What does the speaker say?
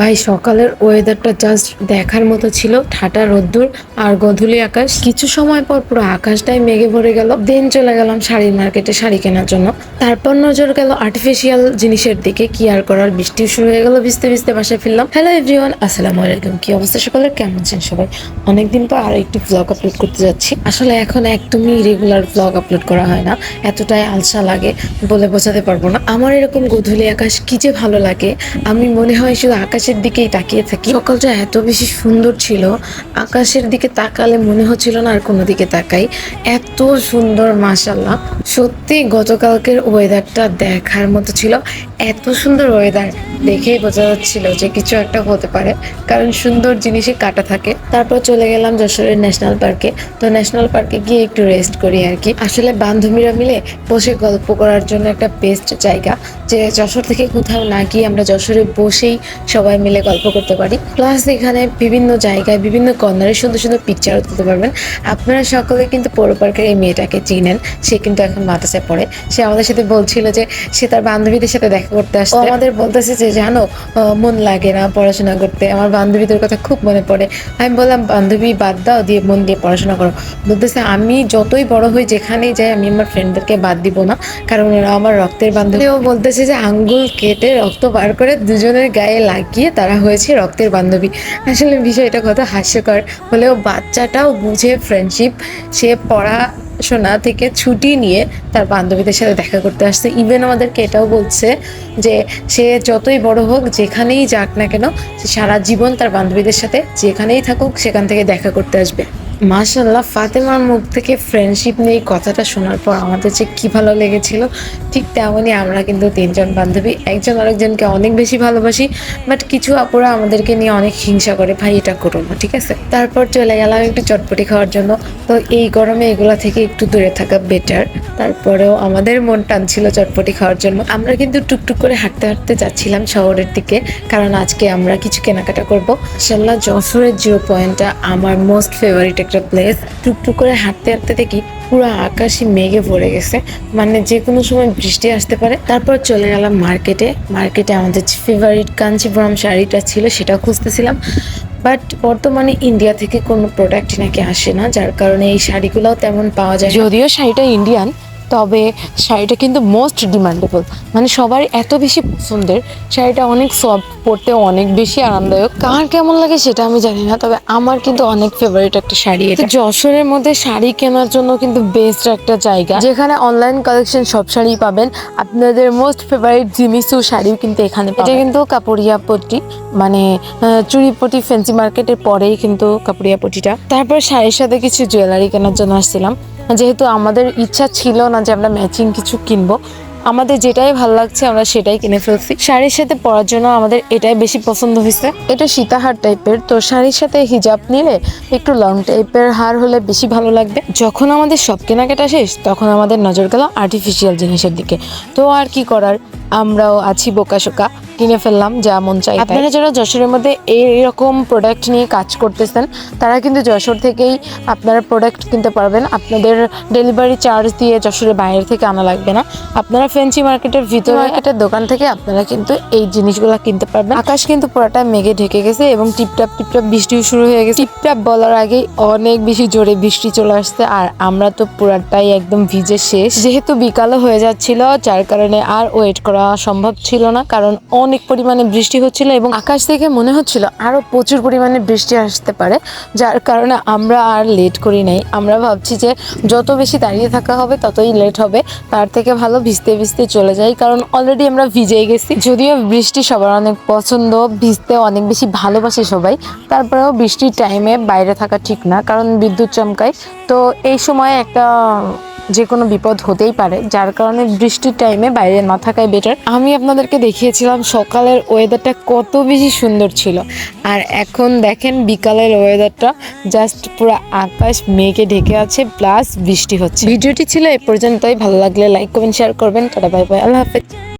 ভাই, সকালের ওয়েদারটা জাস্ট দেখার মতো ছিল। ঠাটা রোদ্দুর আর গধূলি আকাশ। কিছু সময় পর পুরো আকাশটাই মেঘে ভরে গেল। দেন চলে গেলাম শাড়ির মার্কেটে শাড়ি কেনার জন্য। তারপর নজর গেল আর্টিফিশিয়াল জিনিসের দিকে। কি আর করার? বৃষ্টি শুরু হয়ে গেল, ভিজতে ভিজতে বাসায় ফিরলাম। হ্যালো এভরিওয়ান আসসালামু আলাইকুম। কি অবস্থা সকলের? কেমন আছেন সবাই? অনেকদিন পর আর একটি ব্লগ আপলোড করতে যাচ্ছি। আসলে এখন একদমই রেগুলার ব্লগ আপলোড করা হয় না। এতটাই আলসা লাগে বলে বোঝাতে পারব না। আমার এরকম গধূলি আকাশ কি যে ভালো লাগে। আমি মনে হয় শুধু আকাশের দিকেই তাকিয়ে থাকি। সকালটা এত বেশি সুন্দর ছিল, আকাশের দিকে তাকালে মনে হচ্ছিল না আর কোনো দিকে তাকাই। এত সুন্দর মাসাল্লাহ সত্যি গতকালকের ওয়েদারটা দেখার মতো ছিল। এত সুন্দর ওয়েদার দেখেই বোঝা যাচ্ছিল যে কিছু একটা হতে পারে, কারণ সুন্দর জিনিসই কাটা থাকে। তারপর চলে গেলাম যশোরের ন্যাশনাল পার্কে তো ন্যাশনাল পার্কে গিয়ে একটু রেস্ট করি আর কি। আসলে বান্ধবীরা মিলে বসে গল্প করার জন্য একটা বেস্ট জায়গা, যে যশোর থেকে কোথাও না গিয়ে আমরা যশোরে বসেই সবাই মিলে গল্প করতে পারি। প্লাস এখানে বিভিন্ন জায়গায়, বিভিন্ন কর্নারে সুন্দর সুন্দর পিকচারও তুলতে পারবেন। আপনারা সকলে কিন্তু পৌর পার্কের এই মেয়েটাকে চিনেন। সে কিন্তু এখন মাদ্রাসায় পড়ে। সে আমাদের সাথে বলছিল যে সে তার বান্ধবীদের সাথে দেখা করতে আসছে আমাদের বলতেছে যে, জানো মন লাগে না পড়াশোনা করতে। আমার বান্ধবীদের কথা খুব মনে পড়ে। আমি বললাম, বান্ধবী, বাদ দাও, দিয়ে মন দিয়ে পড়াশোনা করো। বলতেছে, আমি যতই বড় হই, যেখানেই যাই, আমি আমার ফ্রেন্ডদেরকে বাদ দিব না। কারণ ওরা আমার রক্তের বান্ধবী। ও বলতেছে যে, আঙ্গুল কেটে রক্ত বার করে দুজনের গায়ে লাগিয়ে তারা হয়েছে রক্তের বান্ধবী। আসলে বিষয়টা কত হাস্যকর। হলেও বাচ্চাটাও বুঝে ফ্রেন্ডশিপ সে পড়া পড়াশোনা থেকে ছুটি নিয়ে তার বান্ধবীদের সাথে দেখা করতে আসছে। ইভেন আমাদেরকে এটাও বলছে যে, সে যতই বড় হোক, যেখানেই যাক না কেন, সে সারা জীবন তার বান্ধবীদের সাথে যেখানেই থাকুক, সেখান থেকে দেখা করতে আসবে। মাশাল্লাহ ফাতেমার মুখ থেকে ফ্রেন্ডশিপ নিয়ে কথাটা শোনার পর আমাদের যে কী ভালো লেগেছিল, ঠিক তেমনই আমরা কিন্তু তিনজন বান্ধবী, একজন আরেকজনকে অনেক বেশি ভালোবাসি বাট কিছু আপুরা আমাদেরকে নিয়ে অনেক হিংসা করে, ভাই, এটা করো না ঠিক আছে? তারপর চলে গেলাম একটু চটপটি খাওয়ার জন্য। তো এই গরমে এগুলা থেকে একটু দূরে থাকা বেটার তারপরেও আমাদের মন টানছিল চটপটি খাওয়ার জন্য। আমরা কিন্তু টুকটুক করে হাঁটতে হাঁটতে যাচ্ছিলাম শহরের দিকে, কারণ আজকে আমরা কিছু কেনাকাটা করব। ইনশাল্লাহ যশোরের জিরো পয়েন্টটা আমার মোস্ট ফেভারিট একটা প্লেস। টুকটুক করে হাঁটতে হাঁটতে দেখি পুরো আকাশই মেঘে ভরে গেছে। মানে যে কোনো সময় বৃষ্টি আসতে পারে। তারপর চলে গেলাম মার্কেটে। মার্কেটে আমাদের ফেভারিট কাঞ্চিপুরম শাড়িটা ছিল সেটা খুঁজতেছিলাম। বাট বর্তমানে ইন্ডিয়া থেকে কোনো প্রোডাক্ট নাকি আসে না। যার কারণে এই শাড়িগুলোও তেমন পাওয়া যায় যদিও শাড়িটা ইন্ডিয়ান তবে শাড়িটা কিন্তু মোস্ট ডিমান্ডেবল মানে সবার এত বেশি পছন্দের শাড়িটা অনেক সফট পরতে অনেক বেশি আরামদায়ক। কার কেমন লাগে সেটা আমি জানি না তবে আমার কিন্তু অনেক ফেভারিট একটা শাড়ি এটা। যশোরের মধ্যে শাড়ি কেনার জন্য কিন্তু বেস্ট একটা জায়গা যেখানে অনলাইন কালেকশন সব শাড়ি পাবেন। আপনাদের মোস্ট ফেভারিট জিমিসু শাড়িও কিন্তু এখানে। এটা কিন্তু কাপড়িয়া পট্টি মানে আহ, চুড়িপটি ফ্যান্সি মার্কেটের পরেই কিন্তু কাপড়িয়া পট্টিটা তারপর শাড়ির সাথে কিছু জুয়েলারি কেনার জন্য আসছিলাম। যেহেতু আমাদের ইচ্ছা ছিল না যে আমরা ম্যাচিং কিছু কিনবো, আমাদের যেটাই ভালো লাগছে আমরা সেটাই কিনে ফেলছি। শাড়ির সাথে পরার জন্য আমাদের এটাই বেশি পছন্দ হয়েছে। এটা সীতাহার টাইপের তো শাড়ির সাথে হিজাব নিলে একটু লং টাইপের হার হলে বেশি ভালো লাগবে। যখন আমাদের সব কেনাকাটা শেষ, তখন আমাদের নজর গেল আর্টিফিশিয়াল জিনিসের দিকে। তো আর কি করার? আমরাও আছি বোকা শোকা কিনে ফেললাম যা মন চাই আপনারা যারা যশোরের মধ্যে এইরকম প্রোডাক্ট নিয়ে কাজ করতেছেন তারা কিন্তু যশোর থেকেই আপনারা প্রোডাক্ট কিনতে পারবেন। আপনাদের ডেলিভারি চার্জ দিয়ে যশোরের বাইরে থেকে আনা লাগবে না। আপনারা ফেন্সি মার্কেটের ভিতরে মার্কেটের দোকান থেকে আপনারা কিন্তু এই জিনিসগুলো কিনতে পারবেন। আকাশ কিন্তু পুরোটা মেঘে ঢেকে গেছে এবং টিপটাপ টিপটাপ বৃষ্টিও শুরু হয়ে গেছে। টিপটাপ বলার আগেই অনেক বেশি জোরে বৃষ্টি চলে আসছে আর আমরা তো পুরাটাই একদম ভিজে শেষ। যেহেতু বিকালও হয়ে যাচ্ছিল যার কারণে আর ওয়েট করা সম্ভব ছিল না কারণ অনেক পরিমাণে বৃষ্টি হচ্ছিল এবং আকাশ থেকে মনে হচ্ছিল আরও প্রচুর পরিমাণে বৃষ্টি আসতে পারে, যার কারণে আমরা আর লেট করি নাই। আমরা ভাবছি যে যত বেশি দাঁড়িয়ে থাকা হবে, ততই লেট হবে। তার থেকে ভালো ভিজতে ভিজতে চলে যাই, কারণ অলরেডি আমরা ভিজেই গেছি। যদিও বৃষ্টি সবার অনেক পছন্দ, ভিজতে অনেক বেশি ভালোবাসে সবাই। তারপরেও বৃষ্টির টাইমে বাইরে থাকা ঠিক না, কারণ বিদ্যুৎ চমকায়। তো এই সময় একটা যে কোনো বিপদ হতেই পারে, যার কারণে বৃষ্টির টাইমে বাইরে না থাকাই বেটার আমি আপনাদেরকে দেখিয়েছিলাম সকালের ওয়েদারটা কত বেশি সুন্দর ছিল। আর এখন দেখেন বিকালের ওয়েদারটা জাস্ট পুরো আকাশ মেঘে ঢেকে আছে প্লাস বৃষ্টি হচ্ছে। ভিডিওটি ছিল এ পর্যন্তই, ভালো লাগলে লাইক কমেন্ট শেয়ার করবেন। টাটা বাই বাই আল্লাহ হাফেজ।